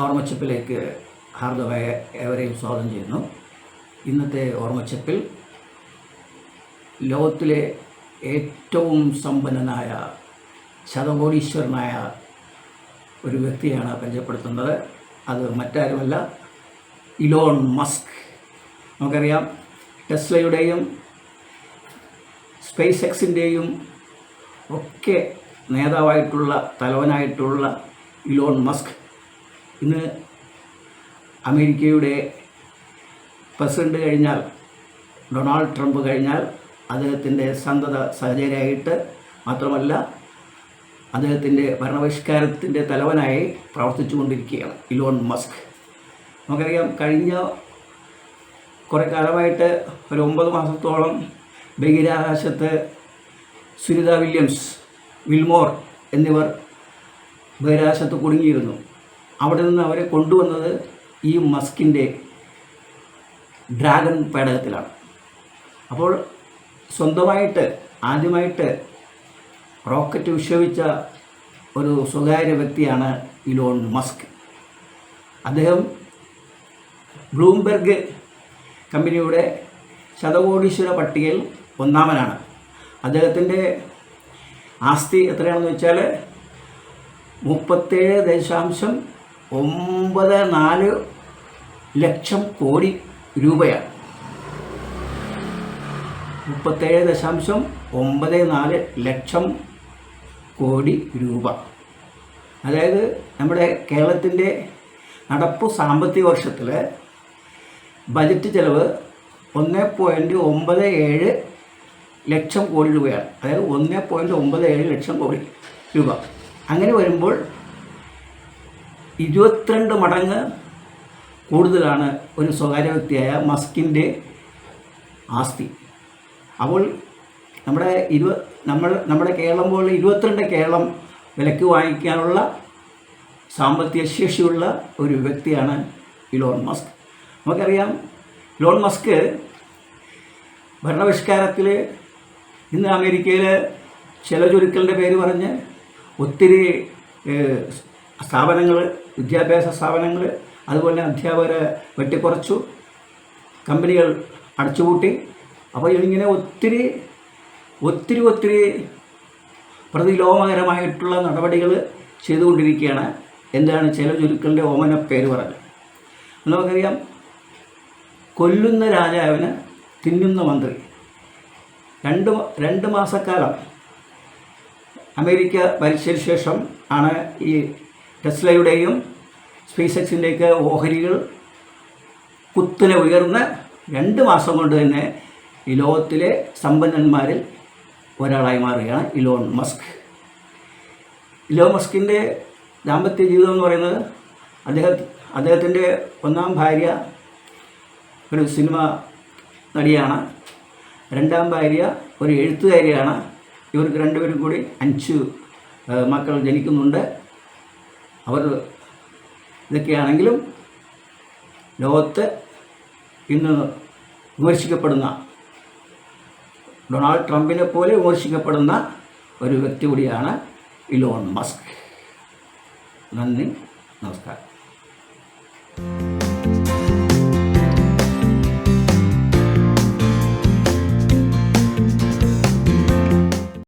ഓർമ്മച്ചപ്പിലേക്ക് ഹാർദവായ ഏവരെയും സ്വാഗതം ചെയ്യുന്നു. ഇന്നത്തെ ഓർമ്മച്ചപ്പിൽ ലോകത്തിലെ ഏറ്റവും സമ്പന്നനായ ശതകോടീശ്വരനായ ഒരു വ്യക്തിയാണ് പരിചയപ്പെടുത്തുന്നത്. അത് മറ്റാരുമല്ല ഇലോൺ മസ്ക്. നമുക്കറിയാം ടെസ്ലയുടെയും സ്പേസ് എക്സിന്റെയും ഒക്കെ നേതാവായിട്ടുള്ള തലവനായിട്ടുള്ള ഇലോൺ മസ്ക്. ഇന്ന് അമേരിക്കയുടെ പ്രസിഡന്റ് കഴിഞ്ഞാൽ ഡൊണാൾഡ് ട്രംപ് കഴിഞ്ഞാൽ അദ്ദേഹത്തിന്റെ സന്തത സഹചര്യമായിട്ട് മാത്രമല്ല അദ്ദേഹത്തിന്റെ ഭരണപരിഷ്കാരത്തിന്റെ തലവനായി പ്രവർത്തിച്ചു കൊണ്ടിരിക്കുകയാണ് ഇലോൺ മസ്ക്. നമുക്കറിയാം കഴിഞ്ഞ കുറേ കാലമായിട്ട് ഒരു ഒമ്പത് മാസത്തോളം ബഹിരാകാശത്ത് സുനിത വില്യംസ് വിൽമോർ എന്നിവർ ബഹിരാകാശത്ത് കുടുങ്ങിയിരുന്നു. അവിടെ നിന്ന് അവരെ കൊണ്ടുവന്നത് ഈ മസ്കിന്റെ ഡ്രാഗൺ പേടകത്തിലാണ്. അപ്പോൾ സ്വന്തമായിട്ട് ആദ്യമായിട്ട് റോക്കറ്റ് വിക്ഷേപിച്ച ഒരു സ്വകാര്യ വ്യക്തിയാണ് ഇലോൺ മസ്ക്. അദ്ദേഹം ബ്ലൂംബെർഗ് കമ്പനിയുടെ ശതകോടീശ്വര പട്ടികയിൽ ഒന്നാമനാണ്. അദ്ദേഹത്തിന്റെ ആസ്തി എത്രയാണെന്ന് വെച്ചാൽ മുപ്പത്തേഴ് ദശാംശം ഒമ്പത് നാല് ലക്ഷം കോടി രൂപയാണ്. മുപ്പത്തേഴ് ദശാംശം ഒമ്പത് നാല് ലക്ഷം കോടി രൂപ. അതായത് നമ്മുടെ കേരളത്തിന്റെ നടപ്പ് സാമ്പത്തിക വർഷത്തിൽ ബജറ്റ് ചെലവ് ഒന്ന് പോയിന്റ് ഒമ്പത് ഏഴ് ലക്ഷം കോടി രൂപയാണ്. അതായത് ഒന്ന് പോയിന്റ് ഒമ്പത് ഏഴ് ലക്ഷം കോടി രൂപ. അങ്ങനെ വരുമ്പോൾ ഇരുപത്തിരണ്ട് മടങ്ങ് കൂടുതലാണ് ഒരു സ്വകാര്യ വ്യക്തിയായ മസ്കിന്റെ ആസ്തി. അപ്പോൾ നമ്മുടെ ഇരുപ നമ്മൾ നമ്മുടെ കേരളം പോലെ ഇരുപത്തിരണ്ട് കേരളം വിലക്ക് വാങ്ങിക്കാനുള്ള സാമ്പത്തിക ശേഷിയുള്ള ഒരു വ്യക്തിയാണ് ഇലോൺ മസ്ക്. നമുക്കറിയാം ഇലോൺ മസ്ക് ഭരണപരിഷ്കാരത്തിൽ ഇന്ന് അമേരിക്കയിൽ ചില ചുരുക്കലിന്റെ പേര് പറഞ്ഞ് ഒത്തിരി സ്ഥാപനങ്ങൾ വിദ്യാഭ്യാസ സ്ഥാപനങ്ങൾ അതുപോലെ അധ്യാപകരെ വെട്ടിക്കുറച്ചു കമ്പനികൾ അടച്ചുപൂട്ടി. അപ്പോൾ ഇങ്ങനെ ഒത്തിരി ഒത്തിരി ഒത്തിരി പ്രതിലോമകരമായിട്ടുള്ള നടപടികൾ ചെയ്തുകൊണ്ടിരിക്കുകയാണ്. എന്താണ് ചില ചുരുക്കളുടെ ഓമന പേര് പറഞ്ഞത്. നമുക്കറിയാം കൊല്ലുന്ന രാജാവിന് തിന്നുന്ന മന്ത്രി. രണ്ട് രണ്ട് മാസക്കാലം അമേരിക്ക ഭരിച്ചതിന് ശേഷം ആണ് ഈ ടെസ്ലയുടെയും സ്പേസ് എക്സിന്റെയൊക്കെ ഓഹരികൾ കുത്തനെ ഉയർന്ന് രണ്ട് മാസം കൊണ്ട് തന്നെ ഈ ലോകത്തിലെ സമ്പന്നന്മാരിൽ ഒരാളായി മാറുകയാണ് ഇലോൺ മസ്ക്. ഇലോൺ മസ്കിന്റെ ദാമ്പത്യ ജീവിതം എന്ന് പറയുന്നത് അദ്ദേഹം അദ്ദേഹത്തിന്റെ ഒന്നാം ഭാര്യ ഒരു സിനിമ നടിയാണ്. രണ്ടാം ഭാര്യ ഒരു എഴുത്തുകാരിയാണ്. ഇവർക്ക് രണ്ടുപേരും കൂടി അഞ്ച് മക്കൾ ജനിക്കുന്നുണ്ട്. അവർ ഇതൊക്കെയാണെങ്കിലും ലോകത്ത് ഇന്ന് വിമർശിക്കപ്പെടുന്ന ഡൊണാൾഡ് ട്രംപിനെ പോലെ വിമർശിക്കപ്പെടുന്ന ഒരു വ്യക്തി കൂടിയാണ് ഇലോൺ മസ്ക്. നന്ദി നമസ്കാരം.